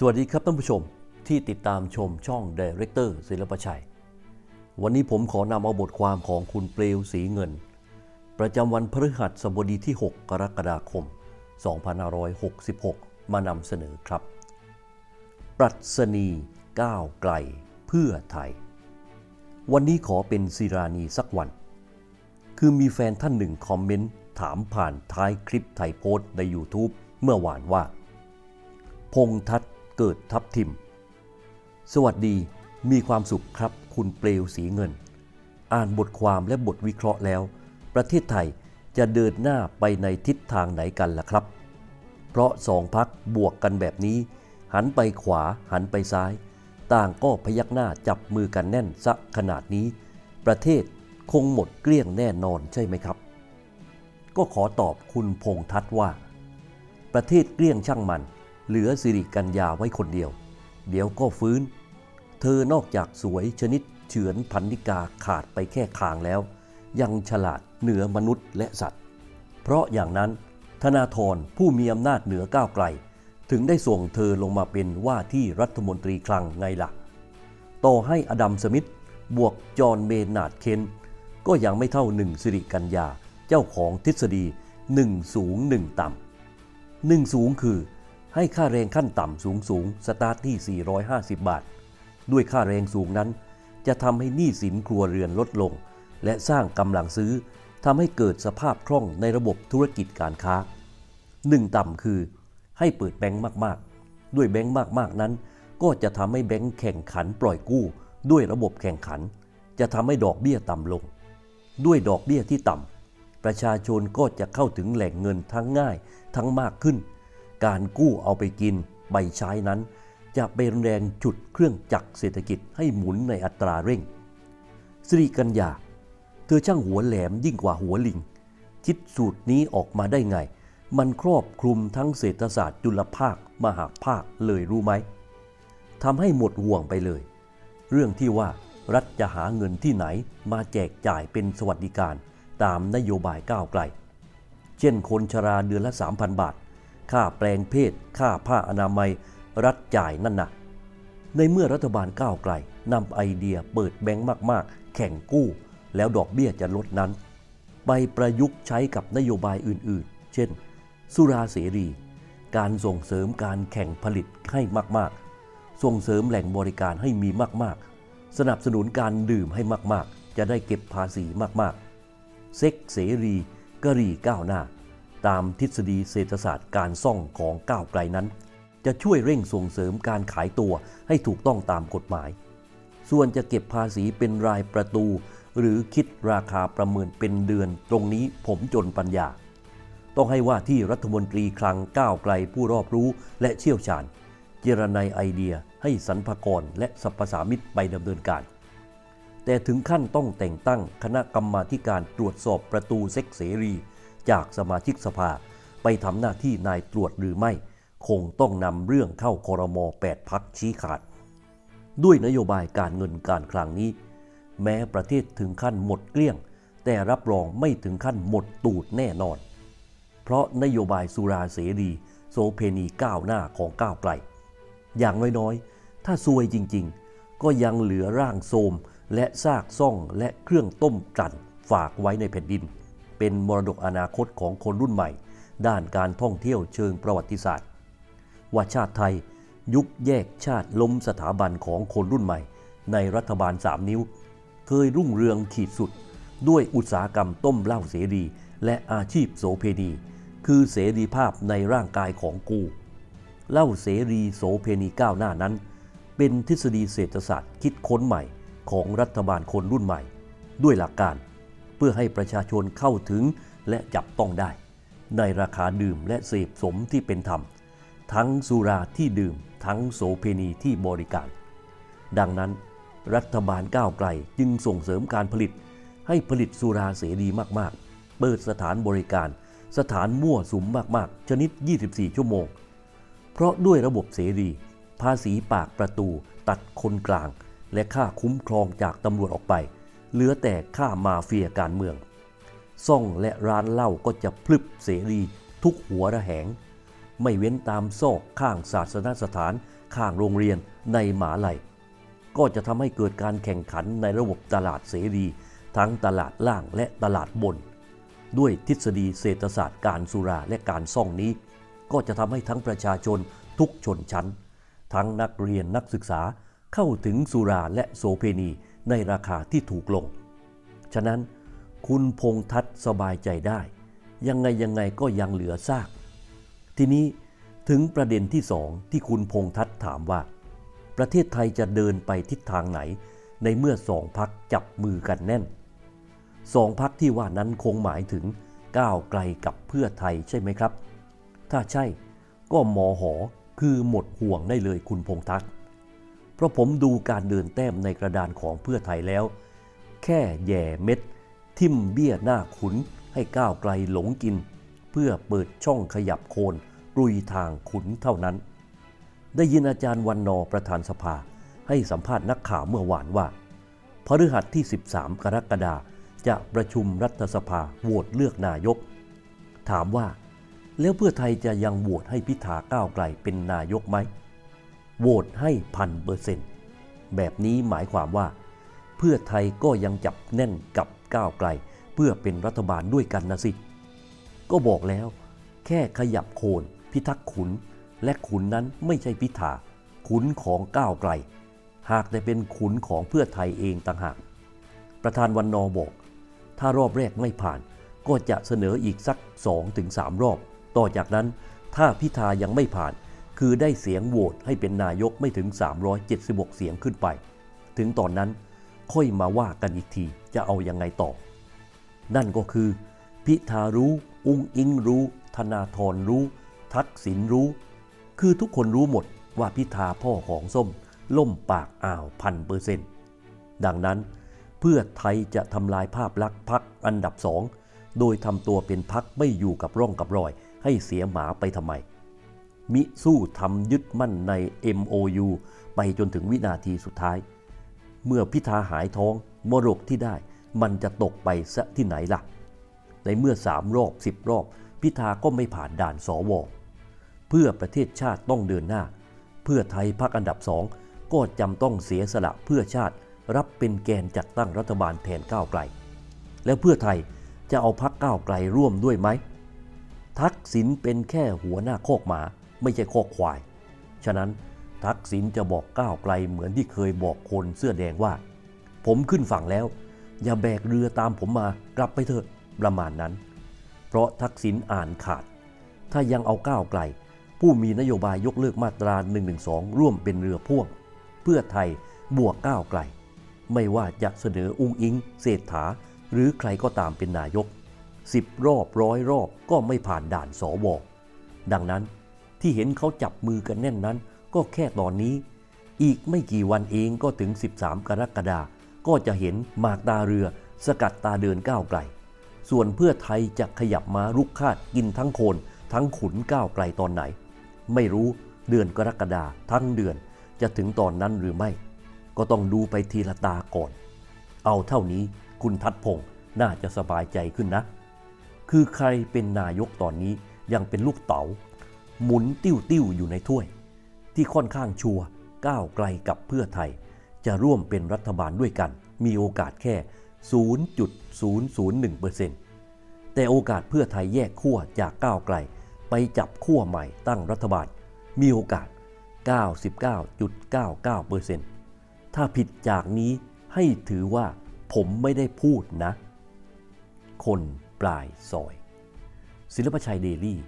สวัสดีครับท่านผู้ชมที่ติดตามชมช่อง Director ศิลปชัย วันนี้ผมขอนำเอาบทความของคุณเปลวสีเงิน ประจำวันพฤหัสบดีที่ 6 กรกฎาคม 2566 มานำเสนอครับ ปรัชนีก้าวไกลเพื่อไทย วันนี้ขอเป็นศิรานีสักวัน คือมีแฟนท่านหนึ่งคอมเมนต์ถามผ่านท้ายคลิปไทยโพสต์ใน YouTube เมื่อวานว่า พงษ์ทัศน์ เกิดทับทิม สวัสดีมีความสุขครับคุณเปลวสีเงิน อ่านบทความและบทวิเคราะห์แล้ว ประเทศไทยจะเดินหน้าไปในทิศทางไหนกันล่ะครับ เพราะสองพักบวกกันแบบนี้ หันไปขวาหันไปซ้าย ต่างก็พยักหน้าจับมือกันแน่นซะขนาดนี้ ประเทศคงหมดเกลี้ยงแน่นอนใช่ไหมครับ ก็ขอตอบคุณพงษ์ทัศน์ว่า ประเทศเกลี้ยงช่างมัน เหลือสิริกัญญาไว้คนเดียว เดี๋ยวก็ฟื้น เธอนอกจากสวยชนิดเฉือนพันนิกาขาดไปแค่คางแล้ว ยังฉลาดเหนือมนุษย์และสัตว์ เพราะอย่างนั้นธนาธรผู้มีอำนาจเหนือก้าวไกล ถึงได้ส่งเธอลงมาเป็นว่าที่รัฐมนตรีคลังไงล่ะ ต่อให้อดัมสมิธบวกจอห์นเมนาร์ดเคนก็ยังไม่เท่าหนึ่งสิริกัญญาเจ้าของทฤษฎีหนึ่งสูงหนึ่งต่ำหนึ่งสูงคือ ให้ค่าแรงขั้นต่ำสูงสูงสตาร์ทที่ 450 บาท ด้วยค่าแรงสูงนั้น จะทำให้หนี้สินครัวเรือนลดลง และสร้างกำลังซื้อทำให้เกิดสภาพคล่องในระบบธุรกิจการค้าหนึ่งต่ำคือให้เปิดแบงค์มากๆ ด้วยแบงค์มากๆนั้น ก็จะทำให้แบงค์แข่งขันปล่อยกู้ ด้วยระบบแข่งขัน จะทำให้ดอกเบี้ยต่ำลง ด้วยดอกเบี้ยที่ต่ำประชาชนก็จะเข้าถึงแหล่งเงินทั้งง่ายทั้งมากขึ้น การกู้เอาไปกินใบใช้นั้น จะเป็นแรงจุดเครื่องจักรเศรษฐกิจให้หมุนในอัตราเร่งสิริกัญญา เธอช่างหัวแหลมยิ่งกว่าหัวลิง คิดสูตรนี้ออกมาได้ไง มันครอบคลุมทั้งเศรษฐศาสตร์จุลภาค มหาภาคเลยรู้ไหมทำให้หมดห่วงไปเลย เรื่องที่ว่ารัฐจะหาเงินที่ไหนมาแจกจ่ายเป็นสวัสดิการตามนโยบายก้าวไกล เช่นคนชราเดือนละ 3,000 บาท ค่าแปลงเพศ ค่าผ้าอนามัย รัฐจ่ายนั่นนะในเมื่อรัฐบาลก้าวไกลนำไอเดียเปิดแบงค์มากๆ แข่งกู้ แล้วดอกเบี้ยจะลดนั้น ไปประยุกต์ใช้กับนโยบายอื่นๆ เช่น สุราเสรี การส่งเสริมการแข่งผลิตให้มากๆ ส่งเสริมแหล่งบริการให้มีมากๆ สนับสนุนการดื่มให้มากๆ จะได้เก็บภาษีมากๆ เซ็กเสรีกะหรี่ก้าวหน้า ตามทฤษฎีเศรษฐศาสตร์การซ่องของก้าวไกลนั้น จะช่วยเร่งส่งเสริมการขายตัวให้ถูกต้องตามกฎหมาย ส่วนจะเก็บภาษีเป็นรายประตู หรือคิดราคาประเมินเป็นเดือนตรงนี้ผมจนปัญญา ต้องให้ว่าที่รัฐมนตรีคลังก้าวไกลผู้รอบรู้และเชี่ยวชาญ เจรนายไอเดียให้สรรพากรและสรรพสามิตไปดำเนินการแต่ถึงขั้นต้องแต่งตั้งคณะกรรมาการตรวจสอบประตูเซ็กเสรี จากสมาชิกสภา ไปทำหน้าที่นายตรวจหรือไม่ คงต้องนำเรื่องเข้าคอรมอ8พักชี้ขาด ด้วยนโยบายการเงินการคลังนี้ แม้ประเทศถึงขั้นหมดเกลี้ยง แต่รับรองไม่ถึงขั้นหมดตูดแน่นอน เพราะนโยบายสุราเสรี โสเพณีก้าวหน้าของก้าวไกลอย่างน้อยๆ ถ้าซวยจริงๆ ก็ยังเหลือร่างโทมและซากซ่องและเครื่องต้มกลั่นฝากไว้ในแผ่นดิน เป็นมรดกอนาคตของคนรุ่นใหม่ ด้านการท่องเที่ยวเชิงประวัติศาสตร์ ว่าชาติไทย ยุคแยกชาติล้มสถาบันของคนรุ่นใหม่ ในรัฐบาล 3 นิ้ว เคยรุ่งเรืองขีดสุด ด้วยอุตสาหกรรมต้มเหล้าเสรี และอาชีพโสเพณี คือเสรีภาพในร่างกายของกูเหล้าเสรีโสเพณีก้าวหน้านั้น เป็นทฤษฎีเศรษฐศาสตร์คิดค้นใหม่ของรัฐบาลคนรุ่นใหม่ ด้วยหลักการ เพื่อให้ประชาชนเข้าถึงและจับต้องได้ ในราคาดื่มและเสพสมที่เป็นธรรม ทั้งสุราที่ดื่ม ทั้งโสเพณีที่บริการ ดังนั้น รัฐบาลก้าวไกลจึงส่งเสริมการผลิต ให้ผลิตสุราเสรีมากๆ เปิดสถานบริการ สถานมั่วสุมมากๆ ชนิด 24 ชั่วโมง เพราะด้วยระบบเสรี ภาษีปากประตู ตัดคนกลาง และค่าคุ้มครองจากตำรวจออกไป เหลือแต่ค่ามาเฟียการเมือง ซ่องและร้านเหล้าก็จะพลึบเสรีทุกหัวระแหง ไม่เว้นตามซอกข้างศาสนสถาน ข้างโรงเรียนในหมหาลัย ก็จะทำให้เกิดการแข่งขันในระบบตลาดเสรี ทั้งตลาดล่างและตลาดบน ด้วยทฤษฎีเศรษฐศาสตร์การสุราและการซ่องนี้ ก็จะทำให้ทั้งประชาชนทุกชนชั้น ทั้งนักเรียนนักศึกษาเข้าถึงสุราและโสเพณี ในราคาที่ถูกลง ฉะนั้นคุณพงษ์ทัศน์สบายใจได้ ยังไงยังไงก็ยังเหลือซาก ทีนี้ถึงประเด็นที่สองที่คุณพงษ์ทัศน์ถามว่า ประเทศไทยจะเดินไปทิศทางไหน ในเมื่อสองพักจับมือกันแน่นสองพักที่ว่านั้นคงหมายถึงก้าวไกลกับเพื่อไทยใช่ไหมครับ ถ้าใช่ก็หมอหอคือหมดห่วงได้เลยคุณพงษ์ทัศน์ เพราะผมดูการเดินแต้มในกระดานของเพื่อไทยแล้ว แค่แย่เม็ด ทิ่มเบี้ยหน้าขุนให้ก้าวไกลหลงกิน เพื่อเปิดช่องขยับโคนรุยทางขุนเท่านั้น ได้ยินอาจารย์วันนอประธานสภา ให้สัมภาษณ์นักข่าวเมื่อวานว่าพฤหัสที่ 13 กรกฎาจะประชุมรัฐสภาโหวตเลือกนายก ถามว่า แล้วเพื่อไทยจะยังโหวตให้พิธาก้าวไกลเป็นนายกไหม โหวตให้พันเปอร์เซ็นต์แบบนี้หมายความว่า เพื่อไทยก็ยังจับแน่นกับก้าวไกล เพื่อเป็นรัฐบาลด้วยกันนะสิ ก็บอกแล้ว แค่ขยับโคน พิทักษ์ขุน และขุนนั้นไม่ใช่พิธาขุนของก้าวไกล หากแต่เป็นขุนของเพื่อไทยเองต่างหาก ประธานวันนอบอก ถ้ารอบแรกไม่ผ่าน ก็จะเสนออีกสัก 2-3 รอบ ต่อจากนั้นถ้าพิธายังไม่ผ่าน คือได้เสียงโหวตให้เป็นนายกไม่ถึง 376 เสียงขึ้นไป ถึงตอนนั้นค่อยมาว่ากันอีกทีจะเอายังไงต่อ นั่นก็คือ พิธารู้ อุ้งอิงรู้ ธนาธรรู้ ทักษิณรู้ คือทุกคนรู้หมดว่าพิธาพ่อของส้ม ล่มปากอ่าวพันเปอร์เซ็นต์ดังนั้นเพื่อไทยจะทำลายภาพลักษณ์พักอันดับสองโดยทำตัวเป็นพักไม่อยู่กับร่องกับรอยให้เสียหมาไปทำไม มิสู้ทำยึดมั่นใน MOU ไปจนถึงวินาทีสุดท้าย เมื่อพิธาหายท้องมรกที่ได้ มันจะตกไปซะที่ไหนล่ะ ในเมื่อสามรอบสิบรอบ พิธาก็ไม่ผ่านด่านสวเพื่อประเทศชาติต้องเดินหน้า เพื่อไทยพักอันดับสองก็จำต้องเสียสละเพื่อชาติรับเป็นแกนจัดตั้งรัฐบาลแทนก้าวไกล แล้วเพื่อไทยจะเอาพักก้าวไกลร่วมด้วยไหมทักษิณเป็นแค่หัวหน้าโคกหมา ไม่ใช่โคอกควาย ฉะนั้นทักษิณจะบอกก้าวไกลเหมือนที่เคยบอกคนเสื้อแดงว่า ผมขึ้นฝั่งแล้ว อย่าแบกเรือตามผมมากลับไปเถอะประมาณนั้น เพราะทักษิณอ่านขาด ถ้ายังเอาก้าวไกล ผู้มีนโยบายยกเลิกมาตรา1นึร่วมเป็นเรือพ่วง เพื่อไทยบวกก้าวไกล ไม่ว่าจะเสนออุ้งอิงเศรษฐา หรือใครก็ตามเป็นนายกสิบรอบร้อยรอบก็ไม่ผ่านด่านสวดังนั้น ที่เห็นเขาจับมือกันแน่นนั้น ก็แค่ตอนนี้ อีกไม่กี่วันเองก็ถึง 13 กรกฎาคมก็จะเห็นหมากตาเรือ สกัดตาเดินก้าวไกล ส่วนเพื่อไทยจะขยับมารุกคาดกินทั้งโคน ทั้งขุนก้าวไกลตอนไหน ไม่รู้เดือนกรกฎาทั้งเดือนจะถึงตอนนั้นหรือไม่ ก็ต้องดูไปทีละตาก่อน เอาเท่านี้คุณทัดพงศ์น่าจะสบายใจขึ้นนะ คือใครเป็นนายกตอนนี้ยังเป็นลูกเต๋า หมุนติ้วติ้วๆอยู่ในถ้วย ที่ค่อนข้างชัวร์ก้าวไกลกับเพื่อไทย จะร่วมเป็นรัฐบาลด้วยกัน มีโอกาสแค่ 0.001%แต่โอกาสเพื่อไทยแยกขั้วจากก้าวไกล ไปจับขั้วใหม่ตั้งรัฐบาล มีโอกาส 99.99%ถ้าผิดจากนี้ให้ถือว่าผมไม่ได้พูดนะ คนปลายซอย ศิลปชัยเดลี่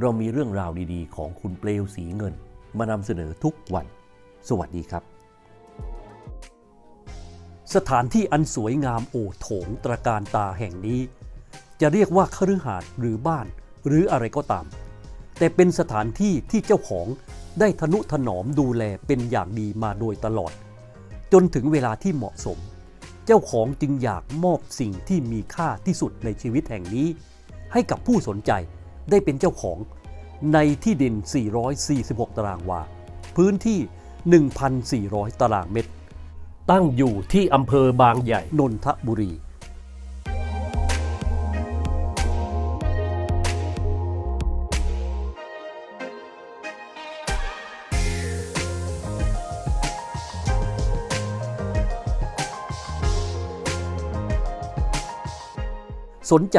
เรามีเรื่องราวดีๆ ของคุณเปลวสีเงิน มานำเสนอทุกวัน สวัสดีครับ สถานที่อันสวยงามโอโถงตระการตาแห่งนี้ จะเรียกว่าคฤหาสน์หรือบ้าน หรืออะไรก็ตาม แต่เป็นสถานที่ที่เจ้าของได้ทนุถนอมดูแลเป็นอย่างดีมาโดยตลอด จนถึงเวลาที่เหมาะสม เจ้าของจึงอยากมอบสิ่งที่มีค่าที่สุดในชีวิตแห่งนี้ ให้กับผู้สนใจ ได้เป็นเจ้าของในที่ดิน 446 ตารางวา พื้นที่ 1,400 ตารางเมตร ตั้งอยู่ที่อำเภอบางใหญ่ นนทบุรี สนใจ